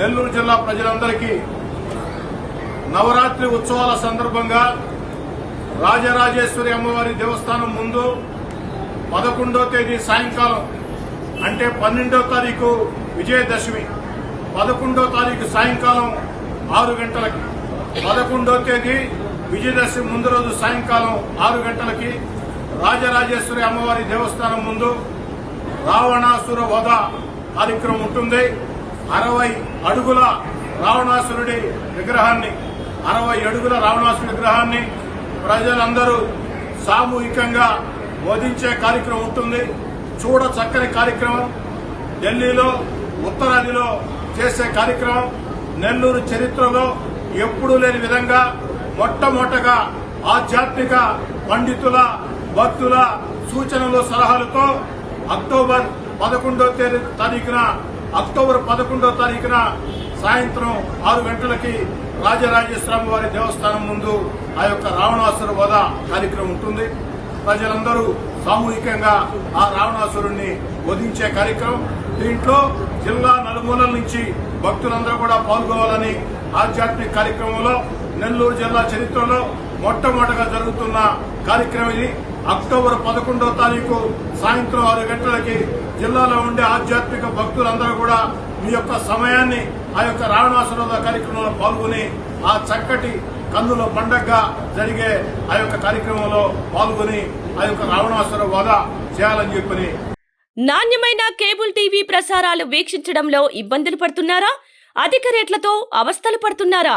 నెల్లూరు జిల్లా ప్రజలందరికీ నవరాత్రి ఉత్సవాల సందర్భంగా రాజరాజేశ్వరి అమ్మవారి దేవస్థానం ముందు పదకొండో తేదీ సాయంకాలం అంటే పన్నెండో తారీఖు విజయదశమి. పదకొండో తారీఖు సాయంకాలం ఆరు గంటలకి. పదకొండో తేదీ విజయదశమి ముందు రోజు సాయంకాలం ఆరు గంటలకి రాజరాజేశ్వరి అమ్మవారి దేవస్థానం ముందు రావణాసుర వధ కార్యక్రమం ఉంటుంది. అరవై అడుగుల రావణాసురుడి విగ్రహాన్ని అరవై అడుగుల రావణాసురుడి విగ్రహాన్ని ప్రజలందరూ సామూహికంగా వధించే కార్యక్రమం ఉంటుంది. చూడ చక్కని కార్యక్రమం. ఢిల్లీలో ఉత్తరాదిలో చేసే కార్యక్రమం. నెల్లూరు చరిత్రలో ఎప్పుడూ లేని విధంగా మొట్టమొదటగా ఆధ్యాత్మిక పండితుల భక్తుల సూచనలు సలహాలతో అక్టోబర్ పదకొండో తేదీ తారీఖున అక్టోబర్ పదకొండో తారీఖున సాయంత్రం ఆరు గంటలకి రాజరాజేశ్వరం వారి దేవస్థానం ముందు ఆ యొక్క రావణాసుర వధ కార్యక్రమం ఉంటుంది. ప్రజలందరూ సామూహికంగా ఆ రావణాసురుణ్ణి వధించే కార్యక్రమం. దీంట్లో జిల్లా నలుమూలల నుంచి భక్తులందరూ కూడా పాల్గొవాలని ఆధ్యాత్మిక కార్యక్రమంలో నెల్లూరు జిల్లా చరిత్రలో మొట్టమొదటగా జరుగుతున్న కార్యక్రమం ఇది. అక్టోబర్ పదకొండో తారీఖు సాయంత్రం ఆరు గంటలకి జిల్లాలో ఉండే ఆధ్యాత్మిక భక్తులందరూ కూడా మీ యొక్క సమయాన్ని ఆ యొక్క రావణాసురోధ కార్యక్రమంలో పాల్గొని ఆ చక్కటి కన్నుల పండగగా జరిగే ఆ యొక్క కార్యక్రమంలో పాల్గొని ఆ యొక్క రావణాసుర వధ చేయాలని చెప్పని. నాణ్యమైన కేబుల్ టీవీ ప్రసారాలు వీక్షించడంలో ఇబ్బందులు పడుతున్నారా? అధిక రేట్లతో అవస్థలు పడుతున్నారా?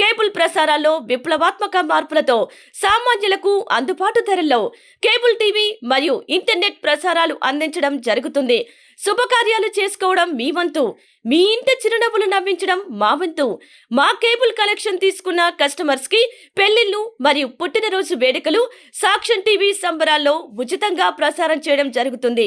కేబుల్ ప్రసారాల్లో విప్లవాత్మక మార్పులతో సామాన్యులకు అందుబాటు ధరల్లో కేబుల్ టీవీ మరియు ఇంటర్నెట్ ప్రసారాలు అందించడం జరుగుతుంది. శుభకార్యాలు చేసుకోవడం మీ వంతు. మీ ఇంటి చిరునవ్వులు నవ్వించడం మా వంతు. మా కేబుల్ కలెక్షన్ తీసుకున్న కస్టమర్స్కి పెళ్ళిళ్ళు మరియు పుట్టినరోజు వేడుకలు సాక్ష్యం టీవీ సంబరాల్లో ఉచితంగా ప్రసారం చేయడం జరుగుతుంది.